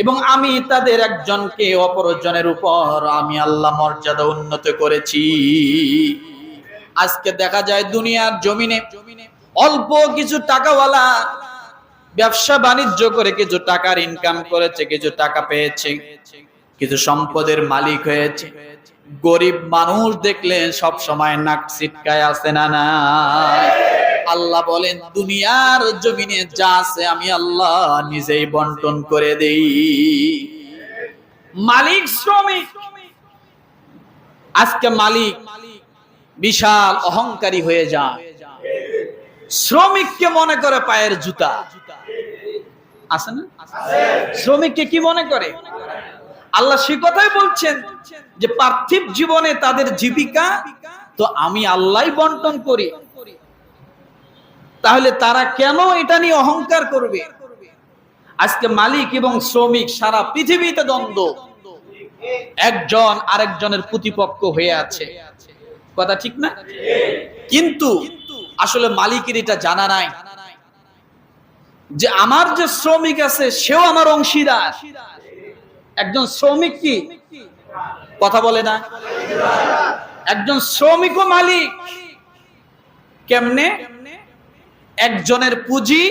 এবং আমি তাদের একজনকে অপরজনের উপর আমি আল্লাহ মর্যাদা উন্নত করেছি। আজকে দেখা যায় দুনিয়ার জমিনে অল্প কিছু টাকাওয়ালা ব্যবসা বাণিজ্য করে কিছু টাকার ইনকাম করেছে, কিছু টাকা পেয়েছে, কিছু সম্পদের মালিক হয়েছে। গরিব মানুষ দেখলে সব সময় নাক ছিটকায় আছে না না? আল্লাহ বলেন, দুনিয়ার জমিনে যা আছে আমি আল্লাহ নিজেই বন্টন করে দেই। মালিক, শ্রমিক, আজকে মালিক বিশাল অহংকারী হয়ে যায়। শ্রমিককে মনে করে পায়ের জুতা। আছে না? শ্রমিককে কি মনে করে? আল্লাহ সে কথাই বলছেন যে পার্থিব জীবনে তাদের জীবিকা, তো আমি আল্লাহ বন্টন করি। তাহলে তারা কেন এটা নিয়ে অহংকার করবে? আজকে মালিক এবং শ্রমিক সারা পৃথিবীতে দ্বন্দ্ব। একজন আরেকজনের প্রতিপক্ষ হয়ে আছে। কথা ঠিক না? কিন্তু আসলে মালিকের এটা জানা নাই। যে আমার যে শ্রমিক আছে, সেও আমার অংশীদার। একজন শ্রমিক কি? কথা বলে না। একজন শ্রমিক ও মালিক। কেমনে? একজনের পুঁজি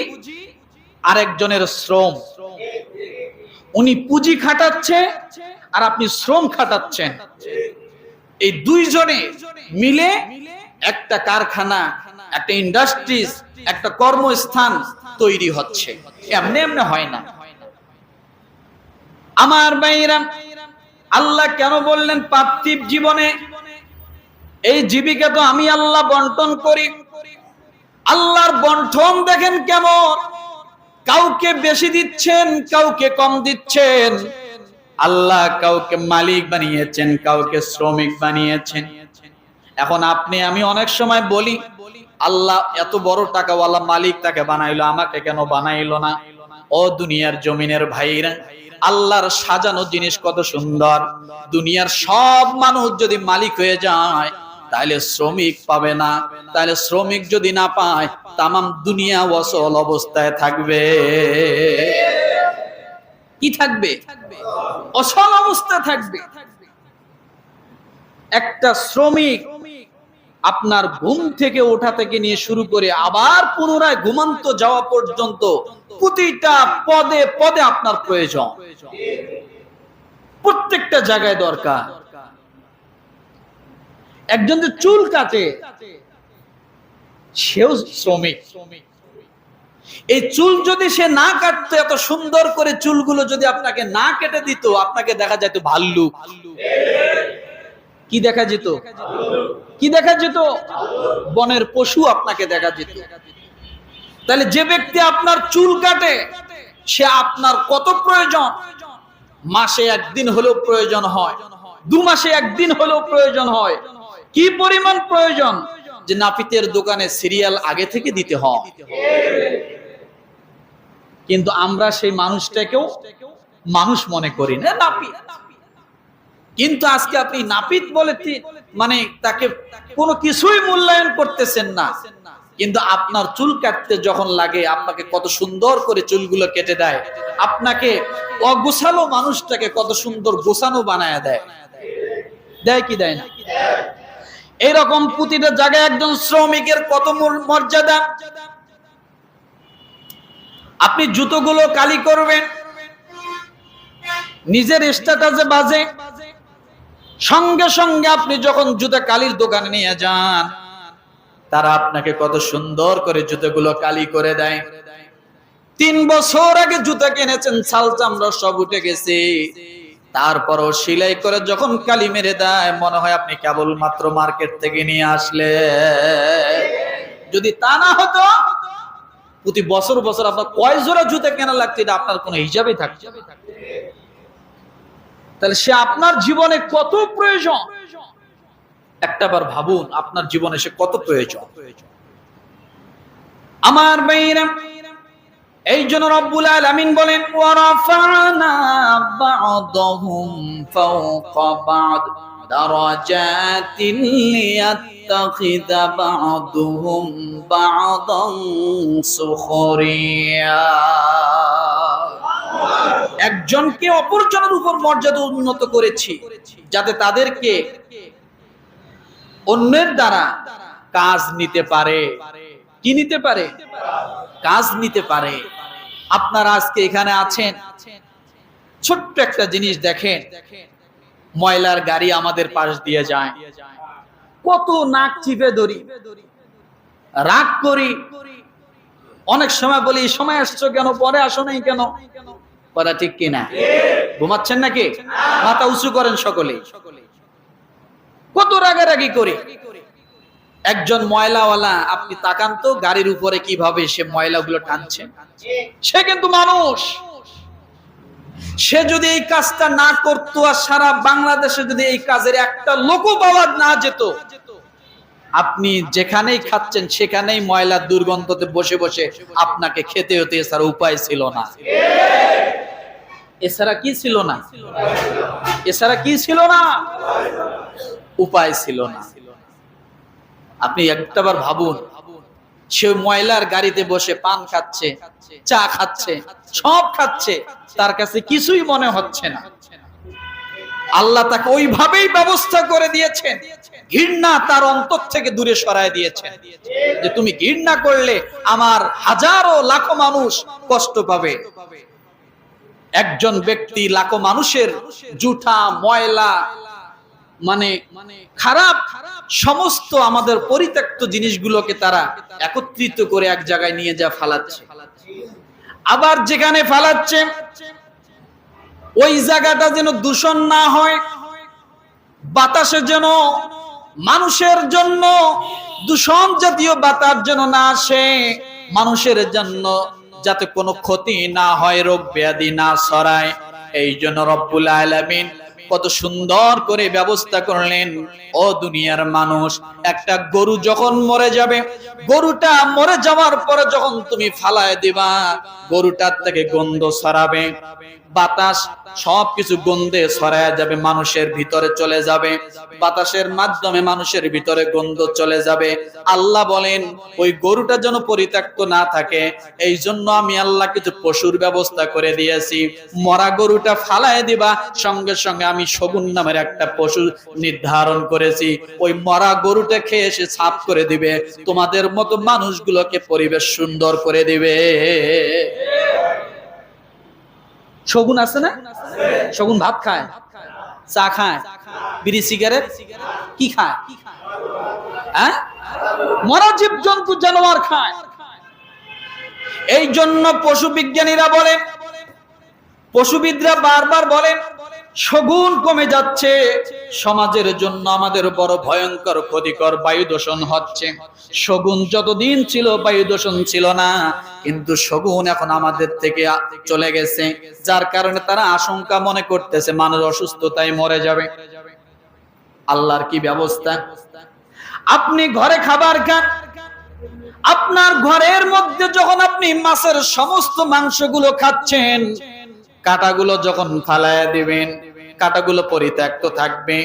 আর একজনের শ্রম। উনি পুঁজি খাটাচ্ছে আর আপনি শ্রম খাটাচ্ছেন। এই দুইজনে মিলে একটা কারখানা, একটা ইন্ডাস্ট্রিজ একটা কর্মস্থান তৈরি হচ্ছে। এমনি এমনি হয় না। আমার ভাইরা আল্লাহ কেন বললেন পার্থিব জীবনে? এই জীবিকা তো আমি আল্লাহ বন্টন করি। আল্লাহর বন্টন দেখেন কেমন? কাউকে বেশি দিচ্ছেন, কাউকে কম দিচ্ছেন। আল্লাহ কাউকে মালিক বানিয়েছেন, কাউকে শ্রমিক বানিয়েছেন। এখন আপনি, আমি অনেক সময় বলি আল্লাহ এত বড় টাকাওয়ালা মালিক তাকে বানাইলো, আমাকে কেন বানাইলো না? ও দুনিয়ার জমিনের ভাইরা, আল্লাহর সাজানো জিনিস কত সুন্দর। দুনিয়ার সব মানুষ যদি মালিক হয়ে যায়, তাহলে শ্রমিক পাবে না। তাহলে শ্রমিক যদি না পায়, তামাম দুনিয়া অসল অবস্থায় থাকবে। কি থাকবে? অসল অবস্থায় থাকবে। একটা শ্রমিক আপনার ঘুম থেকে ওঠা থেকে নিয়ে শুরু করে আবার পুনরায় ঘুমান্ত যাওয়া পর্যন্ত প্রতিটা পদে পদে আপনার প্রয়োজন। প্রত্যেকটা জায়গায় দরকার। একজন যে চুল কাটে, সেও শ্রমিক। এই চুল যদি সে না কাটতো, এত সুন্দর করে চুলগুলো যদি আপনাকে না কেটে দিত, আপনাকে দেখা যেত ভাল্লুক। কি দেখা যেত? কি দেখা যেত? বনের পশু আপনাকে দেখা যেত। তাহলে যে ব্যক্তি আপনার চুল কাটে, সে আপনার কত প্রয়োজন? মাসে একদিন হলেও প্রয়োজন হয়। দু মাসে একদিন হলেও প্রয়োজন হয়। কি পরিমাণ প্রয়োজন? যে নাপিতের দোকানে সিরিয়াল আগে থেকে দিতে হয়। কিন্তু আমরা সেই মানুষটাকেও মানুষ মনে করি না, নাপিত। কিন্তু আজকে আপনি নাপিত বলে মানে তাকে কোনো কিছুই মূল্যায়ন করতেছেন না। কিন্তু আপনার চুল কাটতে যখন লাগে, আপনাকে কত সুন্দর করে চুলগুলো কেটে দেয়। আপনাকে অগোছালো মানুষটাকে কত সুন্দর গোছানো বানায় দেয়। দেয় কি দেয় না? এইরকম প্রতিটা জায়গায় একজন শ্রমিকের কত মর্যাদা? আপনি জুতোগুলো কালি করবেন, নিজের স্ট্যাটাসে বাজে সঙ্গে সঙ্গে আপনি যখন জুতা কালির দোকানে নিয়ে যান, তারা আপনাকে কত সুন্দর করে জুতোগুলো কালি করে দেয়। তিন বছর আগে জুতা কিনেছেন, ছাল চামড়া সব উঠে গেছে। তারপরও সেলাই করে যখন কালি মেরে দেয়, মনে হয় আপনি কেবল মাত্র মার্কেট থেকে নিয়ে আসলে যদি তা না হতো, প্রতি বছর বছর আপনার কয় জোড়া জুতা কেনা লাগছে এটা আপনার কোনো হিসাবেই থাকছে তাহলে সে আপনার জীবনে কত প্রয়োজন? একটা বার ভাবুন, আপনার জীবনে সে কত প্রয়োজন? আমার মেয়েরা, এই জন্য রব্বুল আলামিন বলেন সুখরিয়া। একজনকে অপরজনের উপর মর্যাদা উন্নত করেছি, যাতে তাদেরকে অন্যের দ্বারা কাজ নিতে পারে। কি নিতে পারে? কাজ নিতে পারে। আপনারা আজকে এখানে আছেন। ছোট্ট একটা জিনিস দেখেন। ময়লার গাড়ি আমাদের পাশ দিয়ে যায়। কত নাক চিপে ধরি। রাগ করি। অনেক সময় বলি সময় আসছো কেন? পরে আসো নাই কেন? কথা ঠিক কিনা? ঘুমাচ্ছেন নাকি? মাথা উঁচু করেন সকলে। কত রাগারাগি করে। একজন ময়লাওয়ালা, আপনি তাকান তো গাড়ির উপরে কীভাবে সে ময়লাগুলো টানছে। সে কিন্তু মানুষ। সে যদি এই কাজটা না করতো আর সারা বাংলাদেশে যদি এই কাজের একটা লোকও পাওয়া না যেত আপনি যেখানেই খাচ্ছেন, সেখানেই ময়লার দুর্গন্ধতে বসে বসে আপনাকে খেতে হতে এছাড়া উপায় ছিল না। এছাড়া কি ছিল না? এছাড়া কি ছিল না? উপায় ছিল না। আপনি একটাবার ভাবুন, সে ময়লার গাড়িতে বসে পান খাচ্ছে, চা খাচ্ছে, সব খাচ্ছে, তার কাছে কিছুই মনে হচ্ছে না। আল্লাহ তাকে ওইভাবেই ব্যবস্থা করে দিয়েছেন। ঘৃণা তার অন্তর থেকে দূরে সরায় দিয়েছেন যে তুমি ঘৃণা করলে আমার হাজারো লাখো মানুষ কষ্ট পাবে। একজন ব্যক্তি লাখো মানুষের জুঠা, ময়লা মানে খারাপ সমস্ত আমাদের পরিত্যক্ত জিনিসগুলোকে তারা একত্রিত করে এক জায়গায় নিয়ে যা ফালাচ্ছে। আবার যেখানে ফালাচ্ছে, ওই জায়গাটা যেন দূষণ না হয়, বাতাসে যেন মানুষের জন্য দূষণ জাতীয় বাতাস যেন না আসে, মানুষের জন্য যাতে কোনো ক্ষতি না হয়, রোগ ব্যাধি না ছড়ায়। এই জন্য রব্বুল আলামিন কত সুন্দর করে ব্যবস্থা করলেন। ও দুনিয়ার মানুষ, একটা গরু যখন মরে যাবে, গরুটা মরে যাওয়ার পরে যখন তুমি ফালায় দিবা, গরুটার থেকে গন্ধ ছড়াবে। বাতাস সবকিছু গন্ধে ছড়ায় যাবে, মানুষের ভিতরে চলে যাবে। বাতাসের মাধ্যমে মানুষের ভিতরে গন্ধ চলে যাবে। আল্লাহ বলেন, ওই গরুটা যেন পরিত্যক্ত না থাকে এই জন্য আমি আল্লাহ কিছু পশুর ব্যবস্থা করে দিয়েছি। মরা গরুটা ফালায় দিবা, সঙ্গে সঙ্গে আমি শগুন নামের একটা পশু নির্ধারণ করেছি। ওই মরা গরুটা খেয়ে এসে সাফ করে দিবে, তোমাদের মতো মানুষগুলোকে পরিবেশ সুন্দর করে দিবে। শগুন আছে না? শগুন ভাত খায়? চা খায়? বিড়ি, সিগারেট? কি খায়? হ্যাঁ? মরা জীব জন্তু জানোয়ার খায়। এই জন্য পশু বিজ্ঞানীরা বলেন, পশুবিদরা বারবার বলেন, শগুন কমে যাচ্ছে। সমাজের জন্য আমাদের বড় ভয়ঙ্কর, ক্ষতিকর বায়ু দূষণ হচ্ছে। শগুন যতদিন ছিল, বায়ু দূষণ ছিল না। কিন্তু শগুন এখন আমাদের থেকে চলে গেছে, যার কারণে তারা আশঙ্কা মনে করতেছে মানুষ অসুস্থতায় মরে যাবে। আল্লাহর কি ব্যবস্থা? আপনি ঘরে খাবার খান। আপনার ঘরের মধ্যে যখন আপনি মাছের সমস্ত মাংসগুলো খাচ্ছেন, কাটাগুলো যখন ফালায়া দিবেন, কাটাগুলো পরিত্যক্ত থাকবে,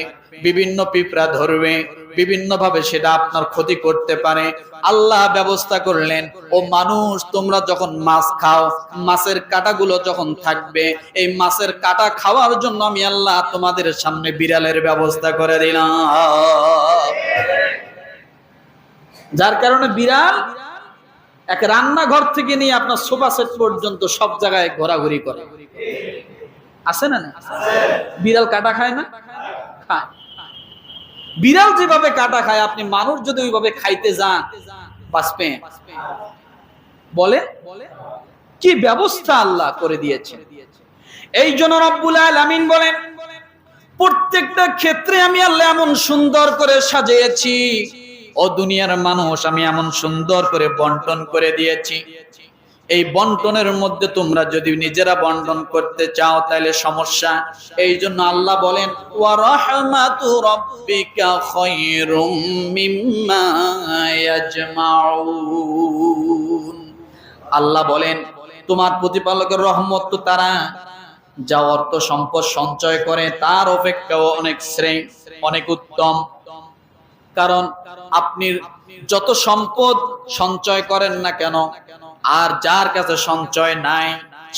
বিভিন্ন পিঁপড়া ধরবে বিভিন্ন ভাবে সেটা আপনার ক্ষতি করতে পারে। আল্লাহ ব্যবস্থা করলেন, ও মানুষ, তোমরা যখন মাছ খাও, মাছের কাটাগুলো যখন থাকবে, এই মাছের কাটা খাওয়ার জন্য আমি আল্লাহ তোমাদের সামনে বিড়ালের ব্যবস্থা করে দিলাম। যার কারণে বিড়াল এক রান্নাঘর থেকে নিয়ে আপনার সোফা সেট পর্যন্ত সব জায়গায় ঘোরাঘুরি করে। আছে না না বিড়াল কাটা খায় না? খায়। বিড়াল যেভাবে কাটা খায়, আপনি মানুষ যদি ওইভাবে খাইতে যান বাঁচবেন বলে? কি ব্যবস্থা আল্লাহ করে দিয়েছে। এই জন্য রব্বুল আলামিন বলেন, প্রত্যেকটা ক্ষেত্রে আমি আল্লাহ এমন সুন্দর করে সাজিয়েছি। ও দুনিয়ার মানুষ, আমি এমন সুন্দর করে বন্টন করে দিয়েছি। এই বন্টনের মধ্যে তোমরা যদি নিজেরা বন্টন করতে চাও, তাহলে সমস্যা। এই জন্য আল্লাহ বলেন আল্লাহ বলেন, তোমার প্রতিপালকের রহমত তো তারা, যা অর্থ সম্পদ সঞ্চয় করে, তার অপেক্ষাও অনেক শ্রেণি অনেক উত্তম। কারণ আপনি যত সম্পদ সঞ্চয় করেন না কেন আর যার কাছে সঞ্চয় নাই,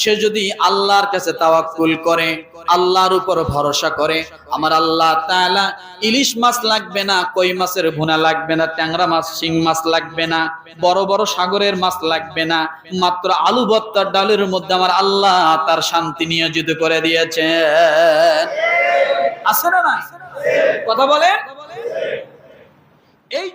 সে যদি আল্লাহর কাছে তাওয়াক্কুল করে, আল্লাহর উপর ভরসা করে, আমার আল্লাহ তাআলা ইলিশ মাছ লাগবে না, কই মাছের ভুনা লাগবে না, ট্যাংরা মাছ, শিং মাছ লাগবে না, বড় বড় সাগরের মাছ লাগবে না, মাত্র আলু ভর্তার ডালের মধ্যে আমার আল্লাহ তার শান্তি নিয়োজিত করে দিয়েছেন। আছে না কথা বলেন? এই